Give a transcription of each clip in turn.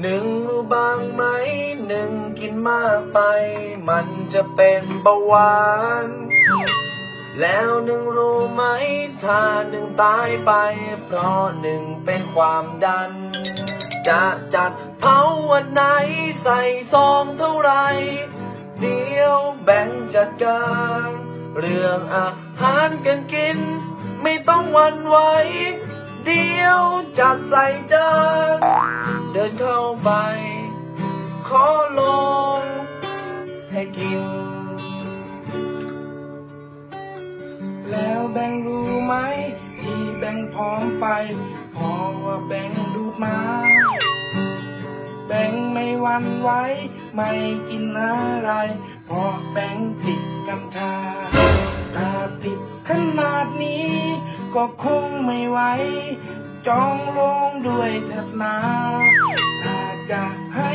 หนึ่งรู้บ้างไหมหนึ่งกินมากไป มันจะเป็นเบาหวาน แล้วหนึ่งรู้ไหม ถ้าหนึ่งตายไป เพราะหนึ่งเป็นความดัน จะจัดเผาวันไหนใส่ซองเท่าไร เดี๋ยวแบ่งจัดการ เรื่องอาหารกันกิน ไม่ต้องวันไหว เดี๋ยวจัดใส่จานเดินเข้าไป ขอลงให้กิน แล้วแบงรู้ไหมที่แบงพร้อมไปพราะว่าแบงดูมา แบงไม่วันไว้ ไม่กินอะไรเพราะแบงติดกำชาถ้าติดขนาดนี้ ก็คงไม่ไหว จองลงด้วยเถิดนาถ้าจะให้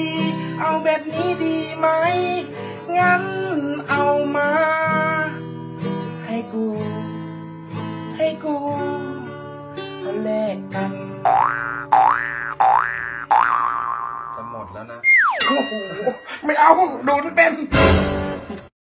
ดีๆ เอาแบบนี้ดีไหม งั้นเอามา ให้กู ให้กูแลกกันจะหมดแล้วนะ โอ้โห ไม่เอา ดูไม่เป็น